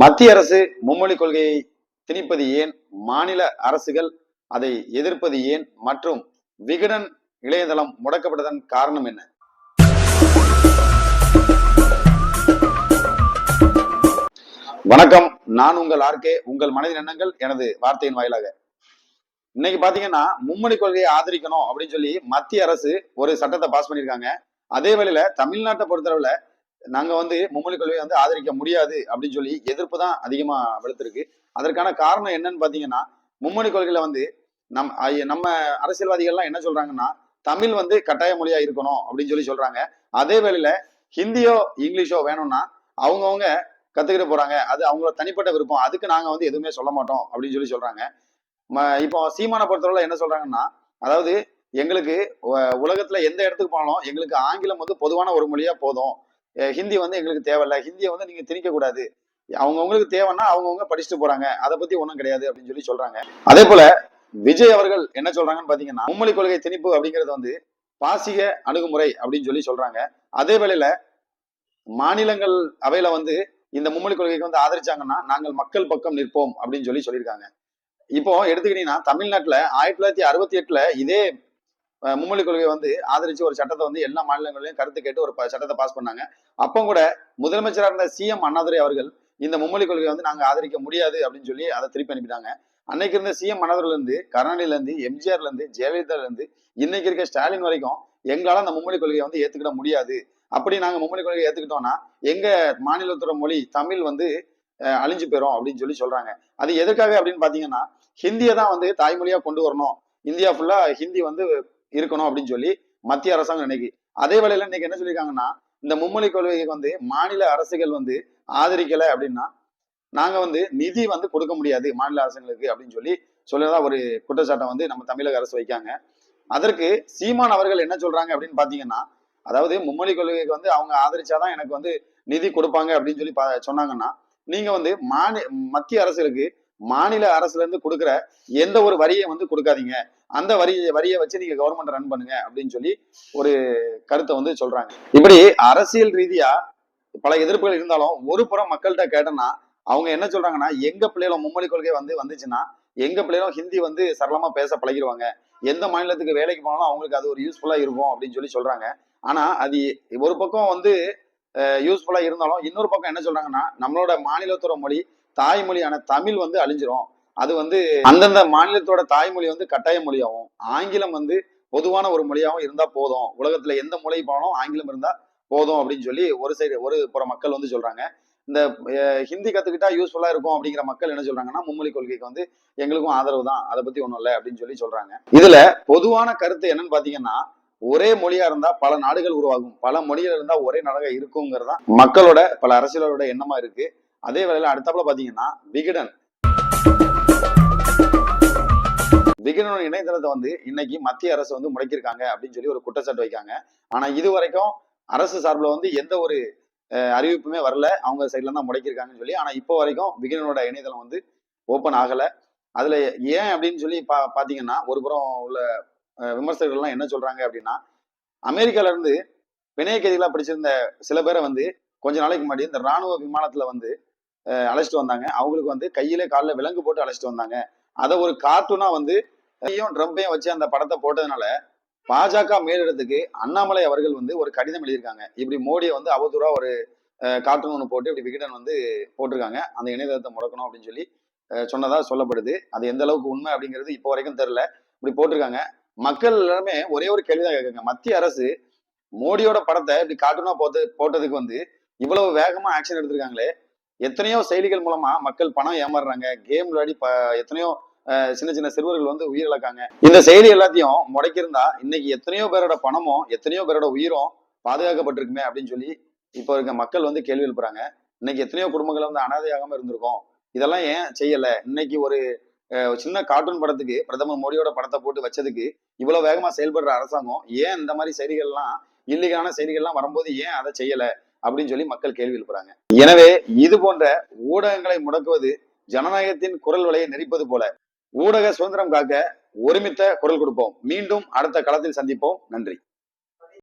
மத்திய அரசு மும்மொழி கொள்கையை திணிப்பது ஏன்? மாநில அரசுகள் அதை எதிர்ப்பது ஏன்? மற்றும் விகடன் இளையதளம் முடக்கப்பட்டதன் காரணம் என்ன? வணக்கம். நான் உங்கள் ஆர்கே உங்கள் மனதின் எண்ணங்கள் எனது வார்த்தையின் வாயிலாக. இன்னைக்கு பாத்தீங்கன்னா மும்மொழி கொள்கையை ஆதரிக்கணும் அப்படின்னு சொல்லி மத்திய அரசு ஒரு சட்டத்தை பாஸ் பண்ணியிருக்காங்க. அதே வேளையில தமிழ்நாட்டை பொறுத்தளவுல நாங்க வந்து மும்மொழி கல்வியை வந்து ஆதரிக்க முடியாது அப்படின்னு சொல்லி எதிர்ப்பு தான் அதிகமா வெளுத்திருக்கு அதற்கான காரணம் என்னன்னு பாத்தீங்கன்னா மும்மொழி கொள்கையில வந்து நம் நம்ம அரசியல்வாதிகள்லாம் என்ன சொல்றாங்கன்னா தமிழ் வந்து கட்டாய மொழியா இருக்கணும் அப்படின்னு சொல்லி சொல்றாங்க. அதே வேளையில ஹிந்தியோ இங்கிலீஷோ வேணும்னா அவங்கவுங்க கத்துக்கிட்டு போறாங்க. அது அவங்களோட தனிப்பட்ட விருப்பம். அதுக்கு நாங்க வந்து எதுவுமே சொல்ல மாட்டோம் அப்படின்னு சொல்லி சொல்றாங்க. ம- இப்போ சீமானை பொறுத்தவரை என்ன சொல்றாங்கன்னா அதாவது எங்களுக்கு உலகத்தில் உலகத்துல எந்த இடத்துக்கு போனாலும் எங்களுக்கு ஆங்கிலம் வந்து பொதுவான ஒரு மொழியா போதும். ஹிந்தி வந்து எங்களுக்கு தேவையில்ல. ஹிந்தியை வந்து நீங்க திணிக்கக்கூடாது அவங்கவுங்களுக்கு தேவைன்னா அவங்கவுங்க படிச்சுட்டு போறாங்க. அதை பத்தி ஒண்ணும் கிடையாது அப்படின்னு சொல்லி சொல்றாங்க. அதே போல விஜய் அவர்கள் என்ன சொல்றாங்கன்னு பாத்தீங்கன்னா மும்மொழி கொள்கை திணிப்பு அப்படிங்கிறது வந்து பாசிக அணுகுமுறை அப்படின்னு சொல்லி சொல்றாங்க. அதே வேளையில மாநிலங்கள் அவையில வந்து இந்த மும்மொழி கொள்கைக்கு வந்து ஆதரிச்சாங்கன்னா நாங்கள் மக்கள் பக்கம் நிற்போம் அப்படின்னு சொல்லி சொல்லியிருக்காங்க. இப்போ எடுத்துக்கிட்டீங்கன்னா தமிழ்நாட்டுல ஆயிரத்தி தொள்ளாயிரத்தி அறுபத்தி எட்டுல இதே மும்மொழி கொள்கையை வந்து ஆதரிச்சு ஒரு சட்டத்தை வந்து எல்லா மாநிலங்களையும் கருத்து கேட்டு ஒரு சட்டத்தை பாஸ் பண்ணாங்க. அப்போ கூட முதலமைச்சராக இருந்த சிஎம் அண்ணாதுரை அவர்கள் இந்த மும்மொழி கொள்கையை வந்து நாங்கள் ஆதரிக்க முடியாது அப்படின்னு சொல்லி அதை திருப்பி அனுப்பிட்டாங்க. அன்னைக்கு இருந்த சிஎம் அண்ணாதுரைல இருந்து எம்ஜிஆர்லேருந்து ஜெயலலிதாலேருந்து இன்னைக்கு இருக்க ஸ்டாலின் வரைக்கும் எங்களால் அந்த மும்மொழி கொள்கையை வந்து ஏத்துக்கிட முடியாது. அப்படி நாங்கள் மும்மொழி கொள்கையை ஏத்துக்கிட்டோம்னா எங்கள் மாநிலத்தோட மொழி தமிழ் வந்து அழிஞ்சு போயிடும் அப்படின்னு சொல்லி சொல்கிறாங்க அது எதுக்காக அப்படின்னு பார்த்தீங்கன்னா ஹிந்தியை தான் வந்து தாய்மொழியாக கொண்டு வரணும். இந்தியா ஃபுல்லாக ஹிந்தி வந்து இருக்கணும் அப்படின்னு சொல்லி மத்திய அரசாங்கம் நினைக்கு. அதே வேளையில இன்னைக்கு என்ன சொல்லியிருக்காங்கன்னா இந்த மும்மொழி கொள்கைக்கு வந்து மாநில அரசுகள் வந்து ஆதரிக்கல அப்படின்னா நாங்க வந்து நிதி வந்து கொடுக்க முடியாது மாநில அரசுங்களுக்கு அப்படின்னு சொல்லி சொல்லதான் ஒரு குற்றச்சாட்டை வந்து நம்ம தமிழக அரசு வைக்காங்க. அதற்கு சீமான் அவர்கள் என்ன சொல்றாங்க அப்படின்னு பாத்தீங்கன்னா அதாவது மும்மொழி கொள்கைக்கு வந்து அவங்க ஆதரிச்சாதான் எனக்கு வந்து நிதி கொடுப்பாங்க அப்படின்னு சொல்லி பா- சொன்னாங்கன்னா நீங்க வந்து மாநில மத்திய அரசுகளுக்கு மாநில அரசுல இருந்து கொடுக்குற எந்த ஒரு வரியை வந்து கொடுக்காதீங்க. அந்த வரி வரியை வச்சு நீங்க கவர்மெண்ட் ரன் பண்ணுங்க அப்படின்னு சொல்லி ஒரு கருத்தை வந்து சொல்றாங்க. இப்படி அரசியல் ரீதியா பல எதிர்ப்புகள் இருந்தாலும் ஒரு புறம் மக்கள்கிட்ட கேட்டோம்னா அவங்க என்ன சொல்றாங்கன்னா எங்க பிள்ளைகளும் மும்மொழி கொள்கை வந்து வந்துச்சுன்னா எங்க பிள்ளைகளும் ஹிந்தி வந்து சரளமா பேச பழகிடுவாங்க எந்த மாநிலத்துக்கு வேலைக்கு போனாலும் அவங்களுக்கு அது ஒரு யூஸ்ஃபுல்லா இருக்கும் அப்படின்னு சொல்லி சொல்றாங்க. ஆனா அது ஒரு பக்கம் வந்து யூஸ்ஃபுல்லா இருந்தாலும் இன்னொரு பக்கம் என்ன சொல்றாங்கன்னா நம்மளோட மாநிலத்துற மொழி தாய்மொழியான தமிழ் வந்து அழிஞ்சிரும். அது வந்து அந்தந்த மாநிலத்தோட தாய்மொழி வந்து கட்டாய மொழியாகும். ஆங்கிலம் வந்து பொதுவான ஒரு மொழியாகவும் இருந்தா போதும். உலகத்துல எந்த மொழி போனாலும் ஆங்கிலம் இருந்தா போதும் அப்படின்னு சொல்லி ஒரு சைடு ஒரு புற மக்கள் வந்து சொல்றாங்க. இந்த ஹிந்தி கத்துக்கிட்டா யூஸ்ஃபுல்லா இருக்கும் அப்படிங்கிற மக்கள் என்ன சொல்றாங்கன்னா மும்மொழி கொள்கைக்கு வந்து எங்களுக்கும் ஆதரவு தான். அதை பத்தி ஒண்ணும் இல்லை அப்படின்னு சொல்லி சொல்றாங்க. இதுல பொதுவான கருத்து என்னன்னு பாத்தீங்கன்னா ஒரே மொழியா இருந்தா பல நாடுகள் உருவாகும். பல மொழிகள் இருந்தா ஒரே நாடாக இருக்குங்கிறது தான் மக்களோட பல அரசியலோட எண்ணமா இருக்கு. அதே வேளையில அடுத்தாப்புல பாத்தீங்கன்னா விகடன். விகடனோட இணையதளத்தை வந்து இன்னைக்கு மத்திய அரசு வந்து முடக்கியிருக்காங்க அப்படின்னு சொல்லி ஒரு குற்றச்சாட்டு வைக்காங்க. ஆனா இது வரைக்கும் அரசு சார்பில் வந்து எந்த ஒரு அறிவிப்புமே வரல. அவங்க சைட்ல தான் முடக்கியிருக்காங்கன்னு சொல்லி. ஆனா இப்போ வரைக்கும் விகடனோட இணையதளம் வந்து ஓப்பன் ஆகல. அதுல ஏன் அப்படின்னு சொல்லி பா பாத்தீங்கன்னா ஒரு புறம் உள்ள விமர்சகர்கள்லாம் என்ன சொல்றாங்க அப்படின்னா அமெரிக்கால இருந்து பிணைய கைதிகளாக பிடிச்சிருந்த சில பேரை வந்து கொஞ்ச நாளைக்கு முன்னாடி இந்த ராணுவ விமானத்துல வந்து அழைச்சிட்டு வந்தாங்க. அவங்களுக்கு வந்து கையில காலில் விலங்கு போட்டு அழைச்சிட்டு வந்தாங்க. அதை ஒரு கார்ட்டூனா வந்து கையும் ட்ரம்பையும் வச்சு அந்த படத்தை போட்டதுனால பாஜக மேலிடத்துக்கு அண்ணாமலை அவர்கள் வந்து ஒரு கடிதம் எழுதியிருக்காங்க. இப்படி மோடியை வந்து அவதூறா ஒரு கார்ட்டூன் ஒன்று போட்டு இப்படி விகடன் வந்து போட்டிருக்காங்க. அந்த இணையதளத்தை முடக்கணும் அப்படின்னு சொல்லி சொன்னதா சொல்லப்படுது. அது எந்த அளவுக்கு உண்மை அப்படிங்கிறது இப்போ வரைக்கும் தெரியல. இப்படி போட்டிருக்காங்க. மக்கள் எல்லாருமே ஒரே ஒரு கேள்விதான் கேட்காங்க மத்திய அரசு மோடியோட படத்தை இப்படி கார்ட்டூனா போட்டு போட்டதுக்கு வந்து இவ்வளவு வேகமா ஆக்ஷன் எடுத்திருக்காங்களே. எத்தனையோ செயலிகள் மூலமா மக்கள் பணம் ஏமாறுறாங்க. கேம் விளையாடி எத்தனையோ சின்ன சின்ன சிறுவர்கள் வந்து உயிரிழக்காங்க. இந்த செயலி எல்லாத்தையும் முடக்கியிருந்தா இன்னைக்கு எத்தனையோ பேரோட பணமும் எத்தனையோ பேரோட உயிரும் பாதுகாக்கப்பட்டிருக்குமே அப்படின்னு சொல்லி இப்போ இருக்க மக்கள் வந்து கேள்வி எழுப்புறாங்க. இன்னைக்கு எத்தனையோ குடும்பங்கள் வந்து அனாதையாகாம இருந்திருக்கும். இதெல்லாம் ஏன் செய்யல? இன்னைக்கு ஒரு சின்ன கார்ட்டூன் படத்துக்கு பிரதமர் மோடியோட படத்தை போட்டு வச்சதுக்கு இவ்வளவு வேகமா செயல்படுற அரசாங்கம் ஏன் இந்த மாதிரி செய்திகள்லாம் இல்லீகலான செய்திகள்லாம் வரும்போது ஏன் அதை செய்யலை? அப்படின்னு சொல்லி மக்கள் கேள்வி எழுப்புறாங்க எனவே இது போன்ற ஊடகங்களை முடக்குவது ஜனநாயகத்தின் குரல் வலையை நெரிப்பது போல ஊடக சுதந்திரம் காக்க ஒருமித்த குரல் கொடுப்போம். மீண்டும் அடுத்த களத்தில் சந்திப்போம். நன்றி.